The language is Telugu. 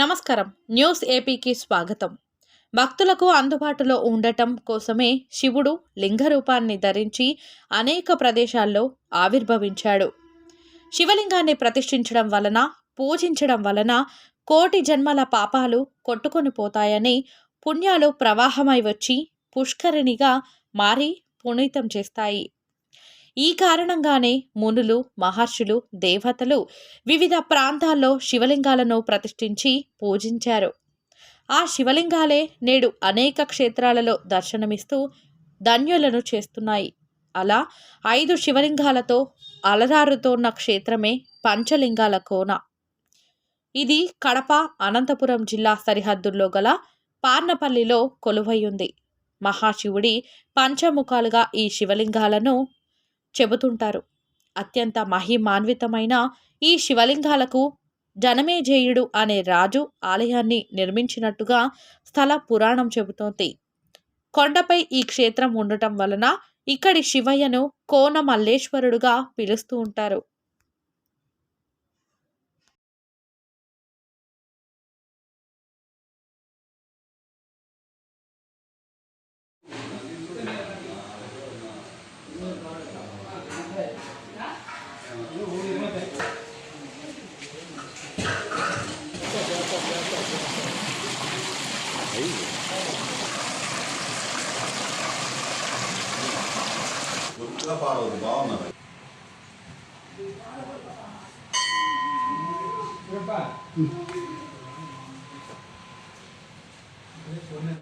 నమస్కారం. న్యూస్ ఏపీకి స్వాగతం. భక్తులకు అందుబాటులో ఉండటం కోసమే శివుడు లింగ రూపాన్ని ధరించి అనేక ప్రదేశాల్లో ఆవిర్భవించాడు. శివలింగాన్ని ప్రతిష్ఠించడం వలన పూజించడం వలన కోటి జన్మల పాపాలు కొట్టుకొని పోతాయని పుణ్యాలు ప్రవాహమై వచ్చి పుష్కరిణిగా మారి పునీతం చేస్తాయి. ఈ కారణంగానే మునులు మహర్షులు దేవతలు వివిధ ప్రాంతాల్లో శివలింగాలను ప్రతిష్ఠించి పూజించారు. ఆ శివలింగాలే నేడు అనేక క్షేత్రాలలో దర్శనమిస్తూ ధన్యులను చేస్తున్నాయి. అలా ఐదు శివలింగాలతో అలరారుతోన్న క్షేత్రమే పంచలింగాల కోన. ఇది కడప అనంతపురం జిల్లా సరిహద్దుల్లో గల పార్నపల్లిలో కొలువయ్యుంది మహాశివుడి పంచముఖాలుగా ఈ శివలింగాలను చెబుతుంటారు. అత్యంత మహిమాన్వితమైన ఈ శివలింగాలకు జనమేజేయుడు అనే రాజు ఆలయాన్ని నిర్మించినట్టుగా స్థల పురాణం చెబుతోంది. కొండపై ఈ క్షేత్రం ఉండటం వలన ఇక్కడి శివయ్యను కోన మల్లేశ్వరుడుగా పిలుస్తూ ఉంటారు. గుర్తుగా పాడవద్దు బాగున్నారు Apa?